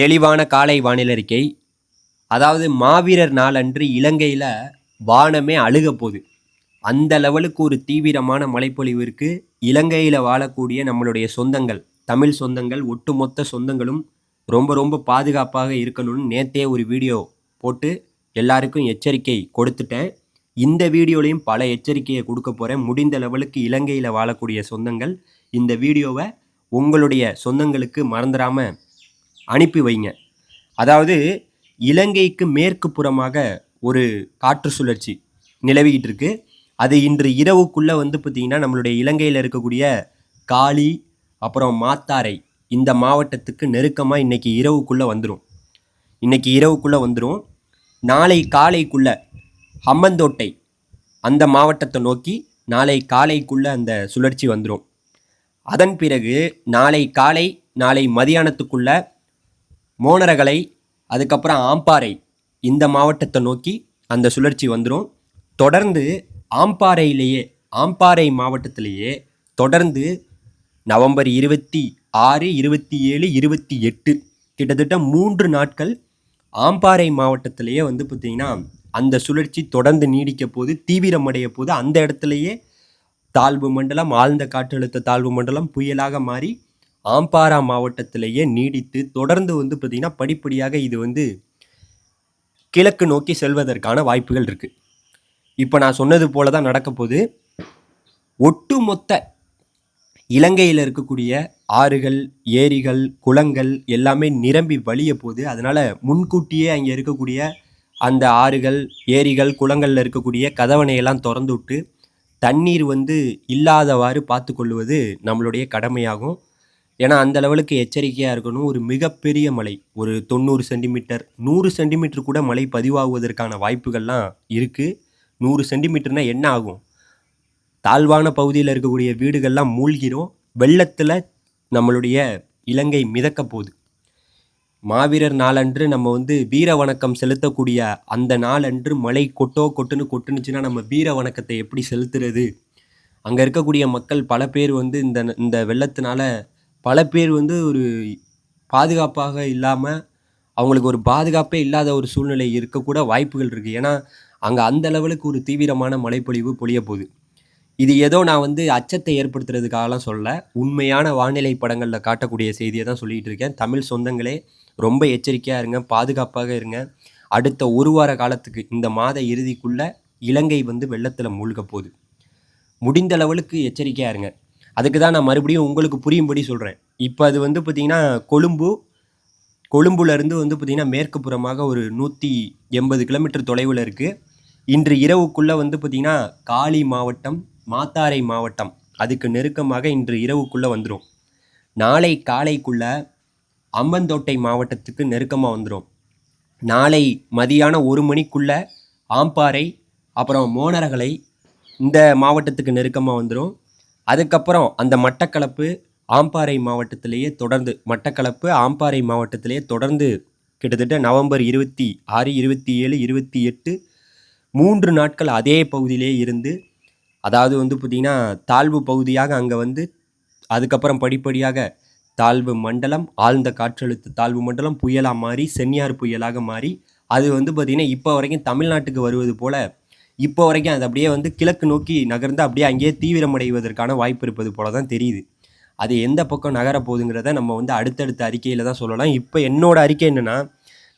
தெளிவான காலை வானிலறிக்கை அதாவது மாவீரர் நாளன்று இலங்கையில் வானமே அழுக போகுது. அந்த லெவலுக்கு ஒரு தீவிரமான மழைப்பொழிவு இருக்குது இலங்கையில் வாழக்கூடிய நம்மளுடைய சொந்தங்கள் தமிழ் சொந்தங்கள் ஒட்டுமொத்த சொந்தங்களும் ரொம்ப ரொம்ப பாதுகாப்பாக இருக்கணும்னு நேத்தே ஒரு வீடியோ போட்டு எல்லாருக்கும் எச்சரிக்கை கொடுத்துட்டேன். இந்த வீடியோலையும் பல எச்சரிக்கையை கொடுக்க போகிறேன் முடிந்த லெவலுக்கு இலங்கையில் வாழக்கூடிய சொந்தங்கள் இந்த வீடியோவை உங்களுடைய சொந்தங்களுக்கு மறந்துடாமல் அனுப்பி வைங்க. அதாவது இலங்கைக்கு மேற்கு புறமாக ஒரு காற்று சுழற்சி நிலவிக்கிட்டு இருக்கு அது இன்று இரவுக்குள்ளே வந்து பார்த்திங்கன்னா நம்மளுடைய இலங்கையில் இருக்கக்கூடிய காளி அப்புறம் மாத்தாரை இந்த மாவட்டத்துக்கு நெருக்கமாக இன்னைக்கு இரவுக்குள்ளே வந்துடும் இன்றைக்கி இரவுக்குள்ளே வந்துடும் நாளை காலைக்குள்ளே ஹம்மந்தோட்டை அந்த மாவட்டத்தை நோக்கி நாளை காலைக்குள்ளே அந்த சுழற்சி வந்துடும் அதன் பிறகு நாளை காலை நாளை மதியானத்துக்குள்ளே மோனரகலை அதுக்கப்புறம் ஆம்பாறை. இந்த மாவட்டத்தை நோக்கி அந்த சுழற்சி வந்துடும் தொடர்ந்து ஆம்பாறையிலேயே ஆம்பாறை மாவட்டத்திலேயே தொடர்ந்து நவம்பர் இருபத்தி ஆறு இருபத்தி ஏழு இருபத்தி எட்டு கிட்டத்தட்ட மூன்று நாட்கள் ஆம்பாறை மாவட்டத்திலேயே வந்து பார்த்திங்கன்னா அந்த சுழற்சி தொடர்ந்து நீடிக்க போது தீவிரமடைய போது அந்த இடத்துலையே தாழ்வு மண்டலம் ஆழ்ந்த காற்றழுத்த தாழ்வு மண்டலம் புயலாக மாறி ஆம்பாரா மாவட்டத்திலேயே நீடித்து தொடர்ந்து வந்து பார்த்திங்கன்னா படிப்படியாக இது வந்து கிழக்கு நோக்கி செல்வதற்கான வாய்ப்புகள் இருக்குது இப்போ நான் சொன்னது போல தான் நடக்க ஒட்டுமொத்த இலங்கையில் இருக்கக்கூடிய ஆறுகள் ஏரிகள் குளங்கள் எல்லாமே நிரம்பி வழிய போகுது. அதனால் முன்கூட்டியே அங்கே இருக்கக்கூடிய அந்த ஆறுகள் ஏரிகள் குளங்களில் இருக்கக்கூடிய கதவணையெல்லாம் திறந்து விட்டு தண்ணீர் வந்து இல்லாதவாறு பார்த்து கொள்வது நம்மளுடைய கடமையாகும். ஏன்னா அந்த லெவலுக்கு எச்சரிக்கையாக இருக்கணும். ஒரு மிகப்பெரிய மழை ஒரு தொண்ணூறு சென்டிமீட்டர் நூறு சென்டிமீட்டர் கூட மழை பதிவாகுவதற்கான வாய்ப்புகள்லாம் இருக்குது நூறு சென்டிமீட்டர்னால் என்ன ஆகும்? தாழ்வான பகுதியில் இருக்கக்கூடிய வீடுகள்லாம் மூழ்கிரும். வெள்ளத்தில் நம்மளுடைய இலங்கை மிதக்க போகுது. மாவீரர் நாளன்று நம்ம வந்து வீர வணக்கம் செலுத்தக்கூடிய அந்த நாளன்று மழை கொட்டோ கொட்டுன்னு கொட்டுனுச்சுன்னா நம்ம வீர வணக்கத்தை எப்படி செலுத்துறது? அங்கே இருக்கக்கூடிய மக்கள் பல பேர் வந்து இந்த இந்த வெள்ளத்தினால பல பேர் வந்து ஒரு பாதுகாப்பாக இல்லாமல் அவங்களுக்கு ஒரு பாதுகாப்பே இல்லாத ஒரு சூழ்நிலை இருக்கக்கூட வாய்ப்புகள் இருக்குது ஏன்னா அங்கே அந்த லெவலுக்கு ஒரு தீவிரமான மழைப்பொழிவு பொழிய போகுது. இது ஏதோ நான் வந்து அச்சத்தை ஏற்படுத்துறதுக்காகலாம் சொல்ல உண்மையான வானிலை படங்களில் காட்டக்கூடிய செய்தியை தான் சொல்லிகிட்டு இருக்கேன். தமிழ் சொந்தங்களே ரொம்ப எச்சரிக்கையாக இருங்க பாதுகாப்பாக இருங்க. அடுத்த ஒரு வார காலத்துக்கு இந்த மாத இறுதிக்குள்ளே இலங்கை வந்து வெள்ளத்தில் மூழ்க போகுது. முடிந்த லெவலுக்கு எச்சரிக்கையாக இருங்க. அதுக்கு தான் நான் மறுபடியும் உங்களுக்கு புரியும்படி சொல்கிறேன் இப்போ அது வந்து பார்த்திங்கன்னா கொழும்பு கொழும்புலேருந்து வந்து பார்த்திங்கன்னா மேற்கு புறமாக ஒரு நூற்றி எண்பது கிலோமீட்டர் தொலைவில் இருக்குது இன்று இரவுக்குள்ளே வந்து பார்த்திங்கன்னா காலி மாவட்டம் மாத்தாரை மாவட்டம் அதுக்கு நெருக்கமாக இன்று இரவுக்குள்ளே வந்துடும் நாளை காலைக்குள்ளே அம்பந்தோட்டை மாவட்டத்துக்கு நெருக்கமாக வந்துடும் நாளை மதியானம் ஒரு மணிக்குள்ளே ஆம்பாறை அப்புறம் மோனரகலை இந்த மாவட்டத்துக்கு நெருக்கமாக வந்துடும் அதுக்கப்புறம் அந்த மட்டக்களப்பு ஆம்பாறை மாவட்டத்திலேயே தொடர்ந்து மட்டக்களப்பு ஆம்பாறை மாவட்டத்திலேயே தொடர்ந்து கிட்டத்தட்ட நவம்பர் இருபத்தி ஆறு இருபத்தி ஏழு இருபத்தி எட்டு மூன்று நாட்கள் அதே பகுதியிலே இருந்து அதாவது வந்து பார்த்திங்கன்னா தாழ்வு பகுதியாக அங்கே வந்து அதுக்கப்புறம் படிப்படியாக தாழ்வு மண்டலம் ஆழ்ந்த காற்றழுத்த தாழ்வு மண்டலம் புயலாக மாறி சென்னியார் புயலாக மாறி அது வந்து பார்த்திங்கன்னா இப்போ வரைக்கும் தமிழ்நாட்டுக்கு வருவது போல் இப்போ வரைக்கும் அது அப்படியே வந்து கிழக்கு நோக்கி நகர்ந்து அப்படியே அங்கேயே தீவிரமடைவதற்கான வாய்ப்பு இருப்பது போல தான் தெரியுது. அது எந்த பக்கம் நகரப்போகுதுங்கிறத நம்ம வந்து அடுத்தடுத்த அறிக்கையில் தான் சொல்லலாம். இப்போ என்னோட அறிக்கை என்னென்னா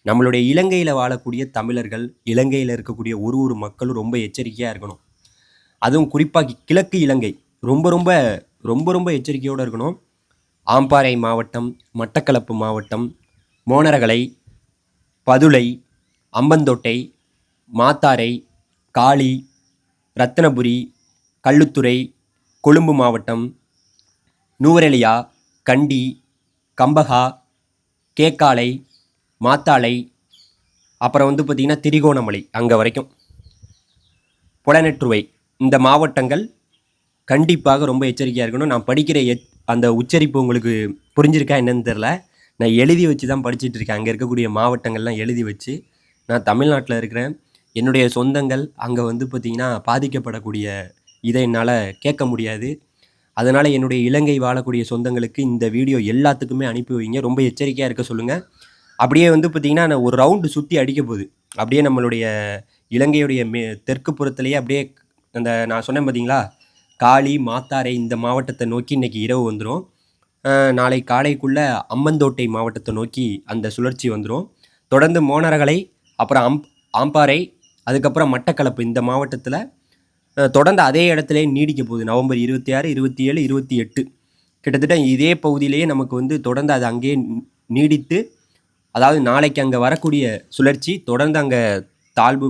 நம்மளுடைய இலங்கையில் வாழக்கூடிய தமிழர்கள் இலங்கையில் இருக்கக்கூடிய ஒரு ஒரு மக்களும் ரொம்ப எச்சரிக்கையாக இருக்கணும். அதுவும் குறிப்பாக கிழக்கு இலங்கை ரொம்ப ரொம்ப ரொம்ப ரொம்ப எச்சரிக்கையோடு இருக்கணும். ஆம்பாறை மாவட்டம் மட்டக்களப்பு மாவட்டம் மோனரகலை பதுளை அம்பந்தோட்டை மாத்தாரை காளி ரத்தினபுரி கள்ளுத்துறை கொழும்பு மாவட்டம் நூவரெலியா கண்டி கம்பகா கேக்காலை மாத்தாளை அப்புறம் வந்து பார்த்திங்கன்னா திரிகோணமலை அங்கே வரைக்கும். புலனெற்றுவை. இந்த மாவட்டங்கள் கண்டிப்பாக ரொம்ப எச்சரிக்கையாக இருக்கணும். நான் படிக்கிற எச் அந்த உச்சரிப்பு உங்களுக்கு புரிஞ்சிருக்கா என்னன்னு தெரில நான் எழுதி வச்சு தான் படிச்சுட்டு இருக்கேன். அங்கே இருக்கக்கூடிய மாவட்டங்கள்லாம் எழுதி வச்சு நான் தமிழ்நாட்டில் இருக்கிறேன். என்னுடைய சொந்தங்கள் அங்கே வந்து பார்த்திங்கன்னா பாதிக்கப்படக்கூடிய இதை என்னால் கேட்க முடியாது. அதனால் என்னுடைய இலங்கை வாழக்கூடிய சொந்தங்களுக்கு இந்த வீடியோ எல்லாத்துக்குமே அனுப்பி வைங்க. ரொம்ப எச்சரிக்கையாக இருக்க சொல்லுங்கள் அப்படியே வந்து பார்த்திங்கன்னா ஒரு ரவுண்டு சுற்றி அடிக்க போகுது. அப்படியே நம்மளுடைய இலங்கையுடைய மே தெற்கு புறத்துலேயே அப்படியே அந்த நான் சொன்னேன் பார்த்தீங்களா காளி மாத்தாரை இந்த மாவட்டத்தை நோக்கி இன்றைக்கி இரவு வந்துடும் நாளை காலைக்குள்ளே அம்மந்தோட்டை மாவட்டத்தை நோக்கி அந்த சுழற்சி வந்துடும் தொடர்ந்து மோனரகலை அப்புறம் அம் ஆம்பாறை அதுக்கப்புறம் மட்டக்களப்பு இந்த மாவட்டத்தில் தொடர்ந்து அதே இடத்துலே நீடிக்க போகுது. நவம்பர் இருபத்தி ஆறு இருபத்தி ஏழு இருபத்தி எட்டு. கிட்டத்தட்ட இதே பகுதியிலேயே நமக்கு வந்து தொடர்ந்து அது அங்கேயே நீடித்து அதாவது நாளைக்கு அங்கே வரக்கூடிய சுழற்சி தொடர்ந்து அங்கே தாழ்வு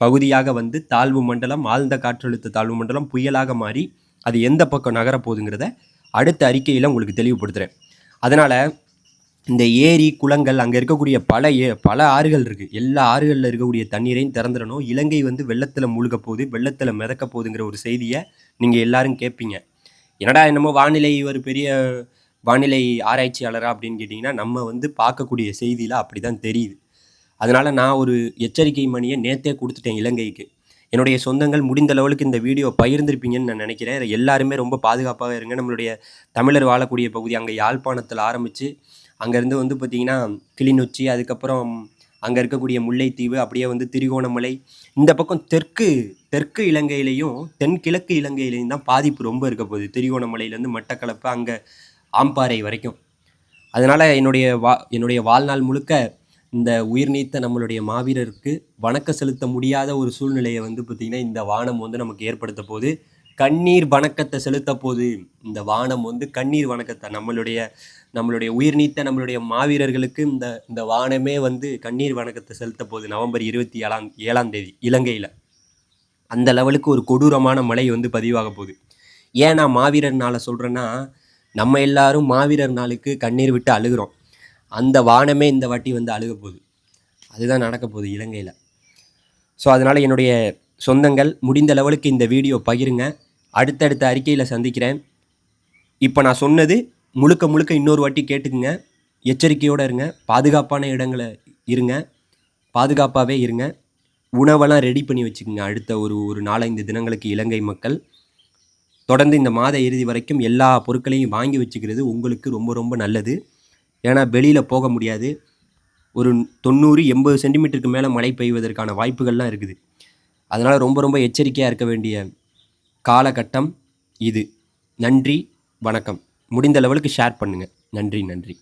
பகுதியாக வந்து தாழ்வு மண்டலம் ஆழ்ந்த காற்றழுத்த தாழ்வு மண்டலம் புயலாக மாறி அது எந்த பக்கம் நகரப்போகுதுங்கிறத அடுத்த அறிக்கையில் உங்களுக்கு தெளிவுபடுத்துகிறேன் அதனால் இந்த ஏரி குளங்கள் அங்கே இருக்கக்கூடிய பல ஏ பல ஆறுகள் இருக்குது எல்லா ஆறுகளில் இருக்கக்கூடிய தண்ணீரையும் திறந்துடணும். இலங்கை வந்து வெள்ளத்தில் மூழ்க போகுது வெள்ளத்தில் மிதக்க போகுதுங்கிற ஒரு செய்தியை நீங்கள் எல்லாரும் கேட்பீங்க என்னடா என்னமோ வானிலை ஒரு பெரிய வானிலை ஆராய்ச்சியாளரா அப்படின்னு கேட்டிங்கன்னா நம்ம வந்து பார்க்கக்கூடிய செய்தியில் அப்படி தான் தெரியுது. அதனால் நான் ஒரு எச்சரிக்கை மணியை நேற்றே கொடுத்துட்டேன் இலங்கைக்கு. என்னுடைய சொந்தங்கள் முடிந்த லெவலுக்கு இந்த வீடியோ பகிர்ந்திருப்பீங்கன்னு நான் நினைக்கிறேன். எல்லாருமே ரொம்ப பாதுகாப்பாக இருங்க. நம்மளுடைய தமிழர் வாழக்கூடிய பகுதி அங்கே யாழ்ப்பாணத்தில் ஆரம்பித்து அங்கேருந்து வந்து பார்த்திங்கன்னா கிளிநொச்சி அதுக்கப்புறம் அங்கே இருக்கக்கூடிய முல்லைத்தீவு அப்படியே வந்து திரிகோணமலை. இந்த பக்கம் தெற்கு தெற்கு இலங்கையிலையும் தென்கிழக்கு இலங்கையிலையும் தான் பாதிப்பு ரொம்ப இருக்க போகுது. திரிகோணமலையிலேருந்து மட்டக்களப்பு அங்கே ஆம்பாறை வரைக்கும். அதனால் என்னுடைய வா என்னுடைய வாழ்நாள் முழுக்க இந்த உயிர் நீத்த நம்மளுடைய மாவீரருக்கு வணக்க செலுத்த முடியாத ஒரு சூழ்நிலையை வந்து பார்த்திங்கன்னா இந்த வானம் வந்து நமக்கு ஏற்படுத்த போகுது. கண்ணீர் வணக்கத்தை செலுத்த போது இந்த வானம் வந்து கண்ணீர் வணக்கத்தை நம்மளுடைய நம்மளுடைய உயிர் நீத்த நம்மளுடைய மாவீரர்களுக்கு இந்த இந்த வானமே வந்து கண்ணீர் வணக்கத்தை செலுத்த போகுது நவம்பர் இருபத்தி ஏழாம் ஏழாம் தேதி இலங்கையில். அந்த லெவலுக்கு ஒரு கொடூரமான மழை வந்து பதிவாக போகுது. ஏன் நான் மாவீரர் நாளை சொல்கிறேன்னா நம்ம எல்லாரும் மாவீரர் நாளுக்கு கண்ணீர் விட்டு அழுகிறோம். அந்த வானமே இந்த வாட்டி வந்து அழுக போகுது. அதுதான் நடக்க போகுது இலங்கையில். ஸோ அதனால் என்னுடைய சொந்தங்கள் முடிந்த லெவலுக்கு இந்த வீடியோ பகிருங்க. அடுத்தடுத்த அறிக்கையில் சந்திக்கிறேன். இப்போ நான் சொன்னது முழுக்க முழுக்க இன்னொரு வாட்டி கேட்டுக்குங்க. எச்சரிக்கையோடு இருங்க. பாதுகாப்பான இடங்களை இருங்க. பாதுகாப்பாகவே இருங்க. உணவெல்லாம் ரெடி பண்ணி வச்சுக்கோங்க. அடுத்த ஒரு ஒரு நாலஞ்சு தினங்களுக்கு இலங்கை மக்கள். தொடர்ந்து இந்த மாத இறுதி வரைக்கும் எல்லா பொருட்களையும் வாங்கி வச்சுக்கிறது உங்களுக்கு ரொம்ப ரொம்ப நல்லது. ஏன்னா வெளியில் போக முடியாது. ஒரு தொண்ணூறு எண்பது சென்டிமீட்டருக்கு மேலே மழை பெய்வதற்கான வாய்ப்புகள்லாம் இருக்குது. அதனால் ரொம்ப ரொம்ப எச்சரிக்கையாக இருக்க வேண்டிய காலகட்டம் இது. நன்றி வணக்கம். முடிந்த லெவலுக்கு ஷேர் பண்ணுங்கள் நன்றி நன்றி.